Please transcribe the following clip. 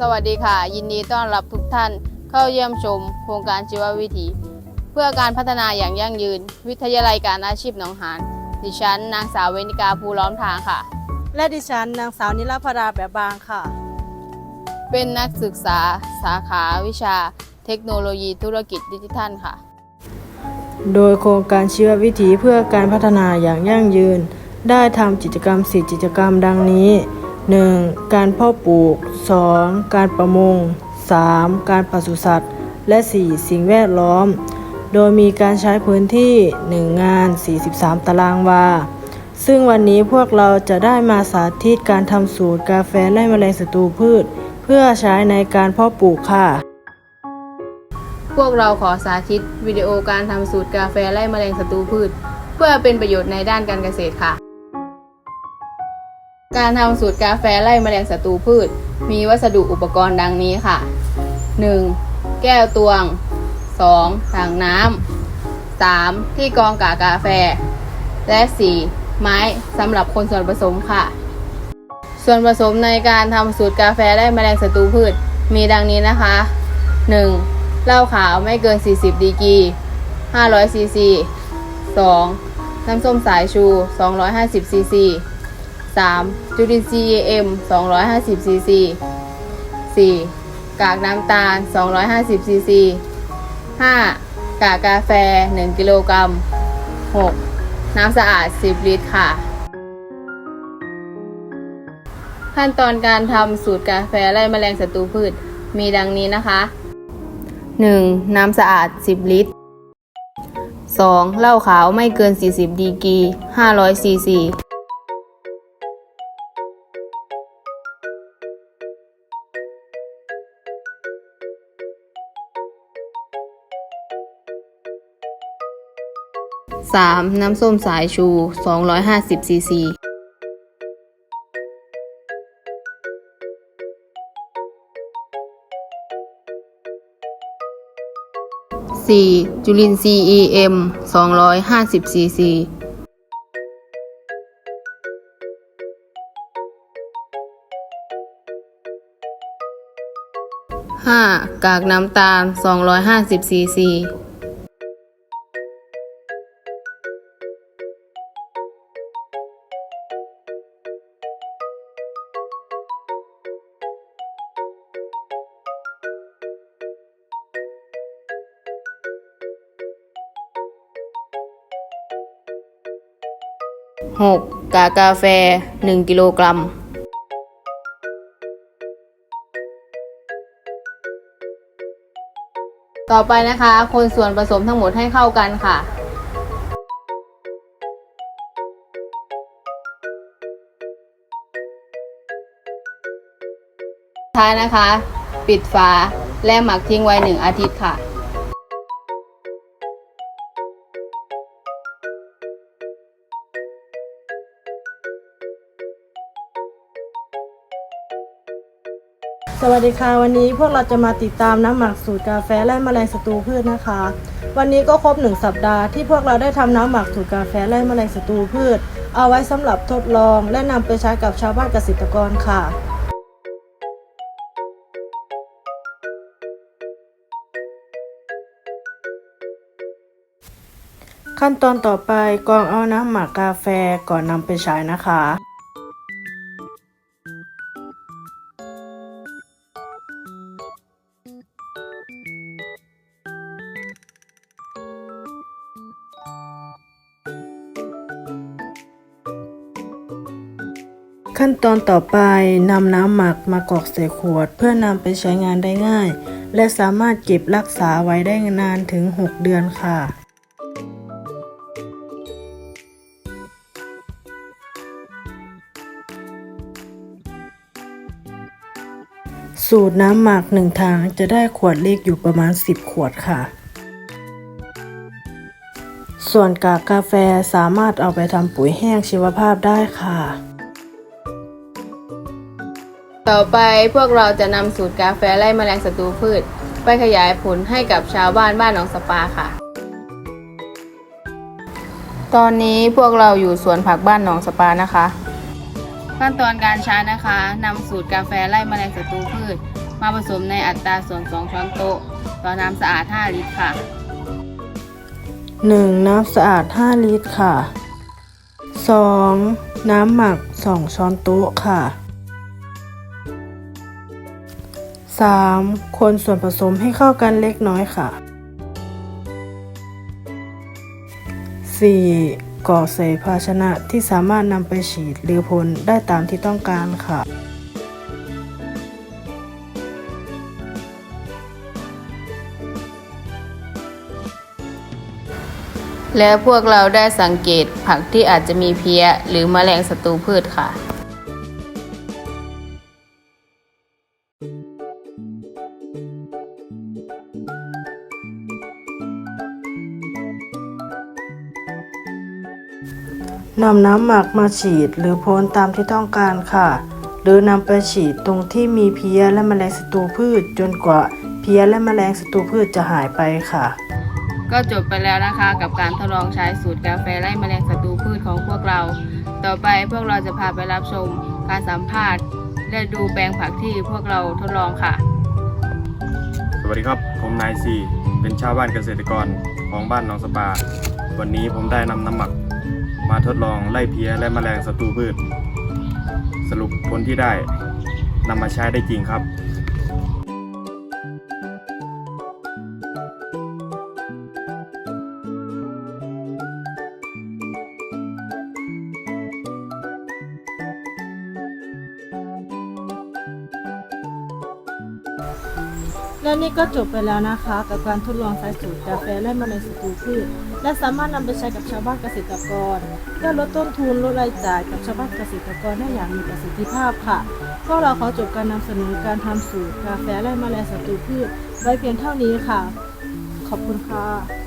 สวัสดีค่ะ ยินดีต้อนรับทุกท่านเข้าเยี่ยมชม โครงการชีววิถี เพื่อการพัฒนาอย่างยั่งยืน วิทยาลัยการอาชีพหนองหานดิฉันนางสาวเวนิกาภูล้อมทางค่ะ และดิฉันนางสาวนิรพดาแบบบางค่ะ เป็นนักศึกษาสาขาวิชา เทคโนโลยีธุรกิจดิจิทัลค่ะ โดยโครงการชีววิถีเพื่อการพัฒนาอย่างยั่งยืน ได้ทำกิจกรรมสี่กิจกรรมดังนี้ 1. การเพาะปลูก 2. การประมง 3. การปศุสัตว์ และ 4. สิ่งแวดล้อม โดยมีการใช้พื้นที่ 1 งาน 43 ตารางวา ซึ่งวันนี้พวกเราจะได้มาสาธิตการทำสูตรกาแฟไล่แมลงศัตรูพืช เพื่อใช้ในการเพาะปลูกค่ะ พวกเราขอสาธิตวิดีโอการทำสูตรกาแฟไล่แมลงศัตรูพืช เพื่อเป็นประโยชน์ในด้านการเกษตรค่ะ การทำสูตรกาแฟไล่แมลงศัตรูพืช มีวัสดุอุปกรณ์ดังนี้ค่ะ 1. แก้วตวง 2. ถังน้ำ 3. ที่กองกากาแฟ และ 4. ไม้สำหรับคนส่วนผสมค่ะ ส่วนผสมในการทำสูตรกาแฟไล่แมลงศัตรูพืช มีดังนี้นะคะ 1. เหล้าขาวไม่เกิน 40 ดีกรี500ซีซี 2. น้ำส้มสายชู 250ซีซี 3. จุลินทรีย์ EM 250ซีซี 4. กากน้ำตาล 250ซีซี 5. กากกาแฟ 1 กิโลกรัม 6. น้ำสะอาด 10 ลิตรค่ะ ขั้นตอนการทำสูตรกาแฟไล่แมลงศัตรูพืช มีดังนี้นะคะ 1. น้ำสะอาด 10 ลิตร 2. เหล้าขาวไม่เกิน 40 ดีกรี500 ซีซี 3. น้ำส้มสายชู 250 ซีซี 4. จุลินทรีย์ EM 250 ซีซี 5. กากน้ำตาล 250 ซีซี 6. กากาแฟ 1 กิโลกรัม ต่อไปนะคะ คนส่วนผสมทั้งหมดให้เข้ากันค่ะท้ายนะคะ ปิดฝาและหมักทิ้งไว้ 1 อาทิตย์ค่ะ สวัสดีค่ะวันนี้พวกเราจะมาติดตามน้ำหมักสูตรกาแฟและแมลงศัตรูพืชนะคะ วันนี้ก็ครบหนึ่งสัปดาห์ที่พวกเราได้ทำน้ำหมักสูตรกาแฟและแมลงศัตรูพืช เอาไว้สำหรับทดลองและนำไปใช้กับชาวบ้านเกษตรกรค่ะขั้นตอนต่อไปกรองเอาน้ำหมักกาแฟก่อนนำไปใช้นะคะ ขั้นตอนต่อไปนำน้ำหมักมากรอกใส่ขวด เพื่อนำไปใช้งานได้ง่าย และสามารถเก็บรักษาไว้ได้นานถึง 6 เดือนค่ะ สูตรน้ำหมักหนึ่งถังจะได้ขวดเล็กอยู่ประมาณ 10 ขวดค่ะ ส่วนกากกาแฟสามารถเอาไปทำปุ๋ยแห้งชีวภาพได้ค่ะ ต่อไปพวกเราจะนำสูตรกาแฟไล่แมลงศัตรูพืช ไปขยายผลให้กับชาวบ้านบ้านหนองสปาค่ะ ตอนนี้พวกเราอยู่สวนผักบ้านหนองสปานะคะ ขั้นตอนการใช้นะคะนำสูตรกาแฟไล่แมลงศัตรูพืช มาผสมในอัตราส่วน 2 ช้อนโต๊ะต่อน้ำสะอาด 5 ลิตรค่ะ 1. น้ำสะอาด 5 ลิตรค่ะ 2. น้ำหมัก 2 ช้อนโต๊ะค่ะ 3. คนส่วนผสมให้เข้ากันเล็กน้อยค่ะ 4. กรอใส่ภาชนะที่สามารถนำไปฉีดหรือพ่นได้ตามที่ต้องการค่ะ และพวกเราได้สังเกตผักที่อาจจะมีเพี้ย หรือแมลงศัตรูพืชค่ะ นำน้ำหมักมาฉีดหรือพ่นตามที่ต้องการค่ะ หรือนำไปฉีดตรงที่มีเพี้ยและแมลงศัตรูพืช จนกว่าเพี้ยและแมลงศัตรูพืชจะหายไปค่ะ ก็จบไปแล้วนะคะกับการทดลองใช้สูตรกาแฟไล่แมลงศัตรูพืชของพวกเรา ต่อไปพวกเราจะพาไปรับชมการสัมภาษณ์และดูแปลงผักที่พวกเราทดลองค่ะ สวัสดีครับ ผมนายซีเป็นชาวบ้านเกษตรกรของบ้านหนองสปา วันนี้ผมได้นำน้ำหมัก มาทดลองไล่เพี้ยและแมลงศัตรูพืช สรุปผลที่ได้นำมาใช้ได้จริงครับ และนี่ก็จบไปแล้วนะคะ กับการทดลองใช้สูตรกาแฟและแมลงศัตรูพืชและสามารถนำไปใช้กับชาวบ้านเกษตรกรเพื่อลดต้นทุนลดรายจ่ายกับชาวบ้านเกษตรกรได้อย่างมีประสิทธิภาพค่ะพวกเราขอจบการนำเสนอการทำสูตรกาแฟและแมลงศัตรูพืชไว้เพียงเท่านี้ค่ะ ขอบคุณค่ะ